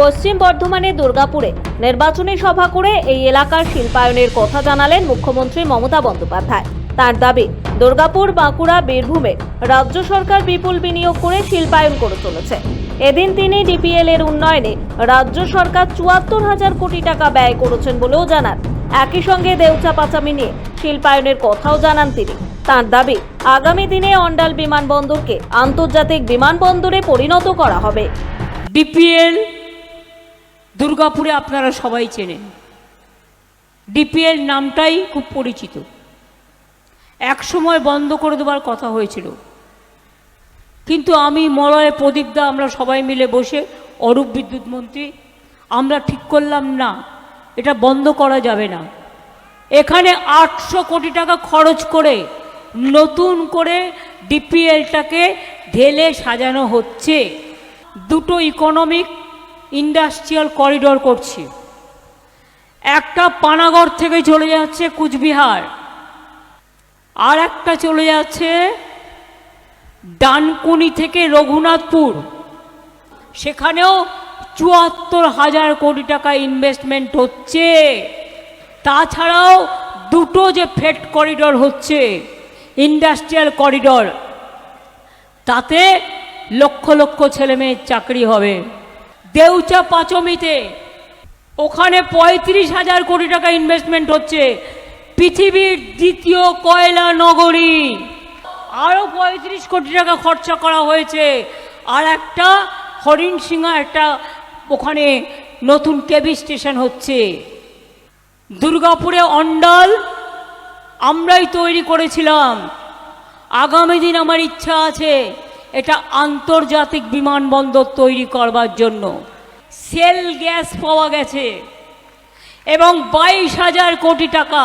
পশ্চিম বর্ধমানের দুর্গাপুরে নির্বাচনী সভা করে এই এলাকার শিল্পায়নের কথা জানালেন মুখ্যমন্ত্রী মমতা বন্দ্যোপাধ্যায়। তার দাবি, দুর্গাপুর, বাঁকুড়া, বীরভূমে রাজ্য সরকার বিপুল বিনিয়োগ করে শিল্পায়ন করে চলেছে। এদিন তিনি ডিপিএল এর উন্নয়নে রাজ্য সরকার চুয়াত্তর হাজার কোটি টাকা ব্যয় করেছেন বলেও জানান। একই সঙ্গে দেউচা পাচামি নিয়ে শিল্পায়নের কথাও জানান তিনি। তার দাবি, আগামী দিনে অন্ডাল বিমানবন্দরকে আন্তর্জাতিক বিমানবন্দরে পরিণত করা হবে। ডিপিএল দুর্গাপুরে আপনারা সবাই চেনেন। ডিপিএল নামটাই খুব পরিচিত। এক সময় বন্ধ করে দেওয়ার কথা হয়েছিল। কিন্তু আমি মলয়ে প্রদীপদা আমরা সবাই মিলে বসে অরূপ বিদ্যুৎ মন্ত্রী, আমরা ঠিক করলাম না, এটা বন্ধ করা যাবে না। এখানে আটশো কোটি টাকা খরচ করে নতুন করে ডিপিএলটাকে ঢেলে সাজানো হচ্ছে। দুটো ইকোনমিক ইন্ডাস্ট্রিয়াল করিডোর করছে। একটা পানাগড় থেকে চলে যাচ্ছে কুচবিহার। আর একটা চলে যাচ্ছে ডানকুনি থেকে রঘুনাথপুর। সেখানেও চুয়াত্তর হাজার কোটি টাকা ইনভেস্টমেন্ট হচ্ছে। তাছাড়াও দুটো যে ফেট করিডোর হচ্ছে, ইন্ডাস্ট্রিয়াল করিডোর, তাতে লক্ষ লক্ষ ছেলে মেয়ের চাকরি হবে। দেউচা পাচমিতে। ওখানে পঁয়ত্রিশ হাজার কোটি টাকা ইনভেস্টমেন্ট হচ্ছে। পৃথিবীর দ্বিতীয় কয়লা নগরী। আরও পঁয়ত্রিশ কোটি টাকা খরচা করা হয়েছে। আর একটা হরিণ সিংহা একটা ওখানে নতুন কেবি স্টেশন হচ্ছে। দুর্গাপুরে অন্ডাল আমরাই তৈরি করেছিলাম। আগামী দিন আমার ইচ্ছা আছে। এটা আন্তর্জাতিক বিমানবন্দর তৈরি করবার জন্য। সেল গ্যাস পাওয়া গেছে এবং বাইশ হাজার কোটি টাকা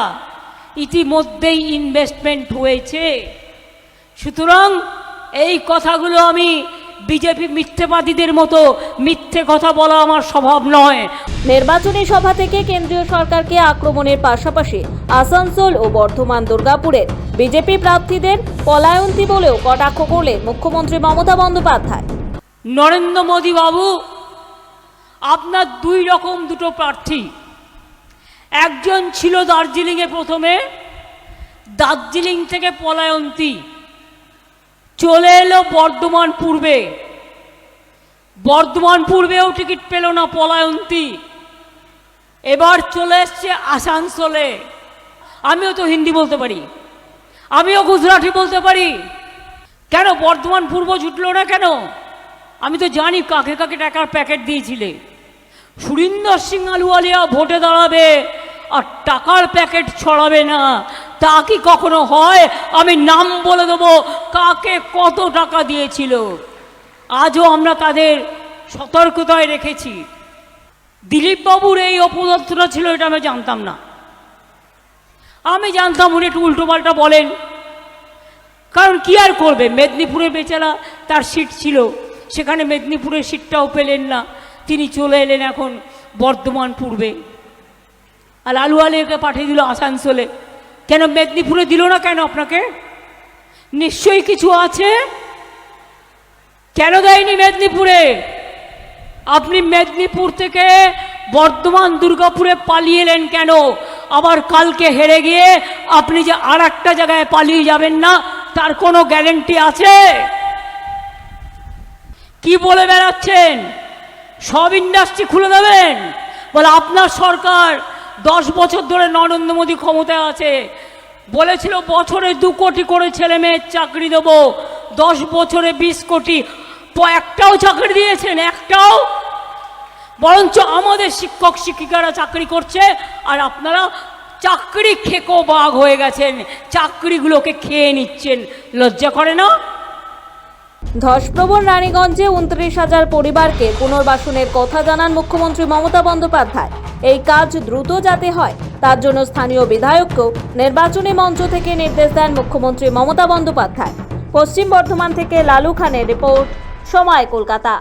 ইতিমধ্যেই ইনভেস্টমেন্ট হয়েছে। সুতরাং এই কথাগুলো আমি বিজেপি মিথ্যেবাদীদের মতো মিথ্যে কথা বলা আমার স্বভাব নয়। নির্বাচনী সভা থেকে কেন্দ্রীয় সরকারকে আক্রমণের পাশাপাশি আসানসোল ও বর্ধমান দুর্গাপুরের বিজেপি প্রার্থীদের পলায়ন্তী বলেও কটাক্ষ করলেন মুখ্যমন্ত্রী মমতা বন্দ্যোপাধ্যায়। নরেন্দ্র মোদী বাবু, আপনার দুই রকম দুটো প্রার্থী। একজন ছিল দার্জিলিংয়ে প্রথমে, দার্জিলিং থেকে পলায়ন্তী। চলে এলো বর্ধমান পূর্বে। বর্ধমান পূর্বেও টিকিট পেল না পলায়ন্তী। এবার চলে এসছে আসানসোলে। আমিও তো হিন্দি বলতে পারি। আমিও গুজরাটি বলতে পারি। কেন? বর্ধমান পূর্ব ছুটলো না কেন? আমি তো জানি কাকে কাকে টাকার প্যাকেট দিয়েছিলে। সুরিন্দর সিং আলুয়ালিয়া ভোটে দাঁড়াবে আর টাকার প্যাকেট ছড়াবে না। তা কি কখনো হয়? আমি নাম বলে দেবো কাকে কত টাকা দিয়েছিল। আজও আমরা তাদের সতর্কতায় রেখেছি। দিলীপবাবুর এই অপদত্তটা ছিল, এটা আমি জানতাম না। আমি জানতাম উনি একটু উল্টোপাল্টা বলেন। কারণ কি আর করবে? মেদিনীপুরে বেচারা তার সিট ছিল। সেখানে মেদিনীপুরের সিটটাও পেলেন না। তিনি চলে এলেন এখন বর্ধমান পূর্বে। আর আলু আলিয়াকে পাঠিয়ে দিল আসানসোলে। কেন মেদিনীপুরে দিল না কেন আপনাকে? নিশ্চয়ই কিছু আছে? কেন দেয়নি মেদিনীপুরে? আপনি মেদিনীপুর থেকে বর্ধমান দুর্গাপুরে পালিয়ে এলেন কেন? আবার কালকে হেরে গিয়ে আপনি যে আর একটা জায়গায় পালিয়ে যাবেন না, তার কোনো গ্যারেন্টি আছে? কি বলে বেড়াচ্ছেন? সব ইন্ডাস্ট্রি খুলে দেবেন? বলে, আপনার সরকার দশ বছর ধরে নরেন্দ্র মোদী ক্ষমতায় আছে। বলেছিল, বছরে দু কোটি করে ছেলে মেয়ের চাকরি দেবো। দশ বছরে বিশ কোটি। একটাও চাকরি দিয়েছেন, একটাও? বরঞ্চ আমাদের শিক্ষক শিক্ষিকারা চাকরি করছে, আর আপনারা চাকরি খেকো বাঘ হয়ে গেছেন, চাকরিগুলোকে খেয়ে নিচ্ছেন। লজ্জা করে না? ধসপ্রবণ রানীগঞ্জে উনত্রিশ হাজার পরিবারকে পুনর্বাসনের কথা জানান মুখ্যমন্ত্রী মমতা বন্দ্যোপাধ্যায়। এই কাজ দ্রুত যাতে হয়, তার জন্য স্থানীয় বিধায়ককেও নির্বাচনী মঞ্চ থেকে নির্দেশ দেন মুখ্যমন্ত্রী মমতা বন্দ্যোপাধ্যায়। পশ্চিম বর্ধমান থেকে লালু খানের রিপোর্ট, সময় কলকাতা।